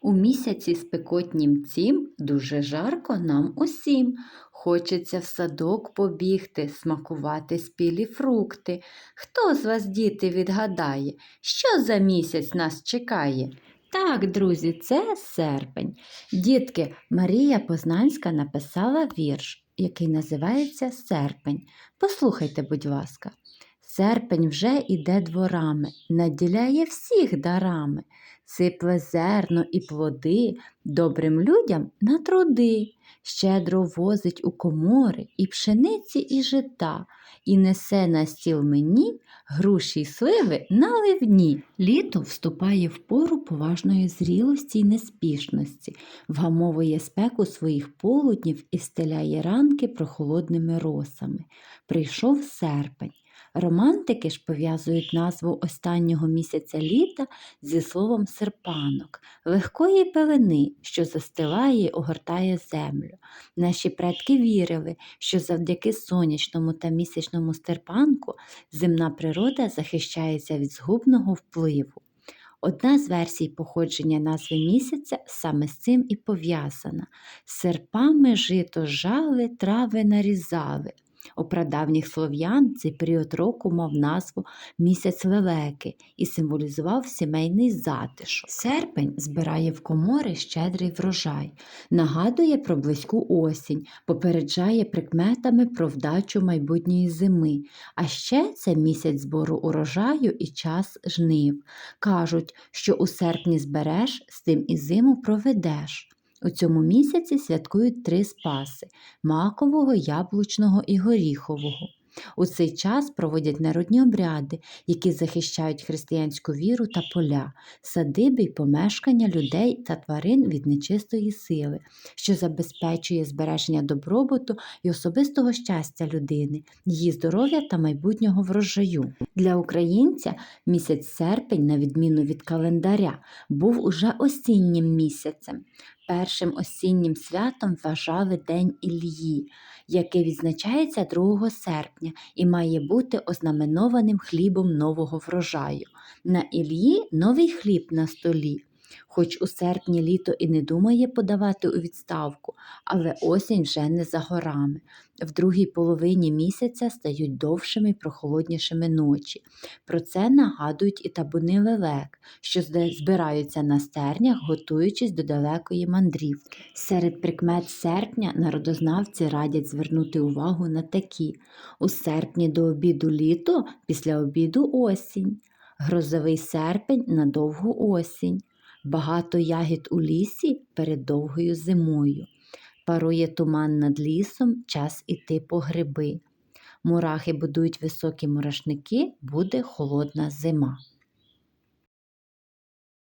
У місяці спекотнім цім дуже жарко нам усім. Хочеться в садок побігти, смакувати спілі фрукти. Хто з вас, діти, відгадає, що за місяць нас чекає? Так, друзі, це серпень. Дітки, Марія Познанська написала вірш, який називається Серпень. Послухайте, будь ласка. Серпень вже іде дворами, наділяє всіх дарами, сипле зерно і плоди добрим людям на труди, щедро возить у комори і пшениці, і жита, і несе на стіл мені груші й сливи наливні. Літо вступає в пору поважної зрілості й неспішності, вгамовує спеку своїх полуднів і стеляє ранки прохолодними росами. Прийшов серпень. Романтики ж пов'язують назву останнього місяця літа зі словом серпанок, легкої пелени, що застилає й огортає землю. Наші предки вірили, що завдяки сонячному та місячному серпанку земна природа захищається від згубного впливу. Одна з версій походження назви місяця саме з цим і пов'язана. Серпами жито жали, трави нарізали. У прадавніх слов'ян цей період року мав назву місяць лелеки і символізував сімейний затишок. Серпень збирає в комори щедрий врожай, нагадує про близьку осінь, попереджає прикметами про вдачу майбутньої зими. А ще це місяць збору урожаю і час жнив. Кажуть, що у серпні збереш, з тим і зиму проведеш. У цьому місяці святкують три спаси макового, яблучного і горіхового. У цей час проводять народні обряди, які захищають християнську віру та поля, садиби й помешкання людей та тварин від нечистої сили, що забезпечує збереження добробуту і особистого щастя людини, її здоров'я та майбутнього врожаю. Для українця місяць серпень, на відміну від календаря, був уже осіннім місяцем. Першим осіннім святом вважали День Іллї, який відзначається 2 серпня і має бути ознаменованим хлібом нового врожаю. На Іллї новий хліб на столі. Хоч у серпні літо і не думає подавати у відставку, але осінь вже не за горами. В другій половині місяця стають довшими й прохолоднішими ночі. Про це нагадують і табуни лелек, що збираються на стернях, готуючись до далекої мандрівки. Серед прикмет серпня народознавці радять звернути увагу на такі: у серпні до обіду літо, після обіду осінь, грозовий серпень на довгу осінь. Багато ягід у лісі перед довгою зимою. Парує туман над лісом, час іти по гриби. Мурахи будують високі мурашники, буде холодна зима.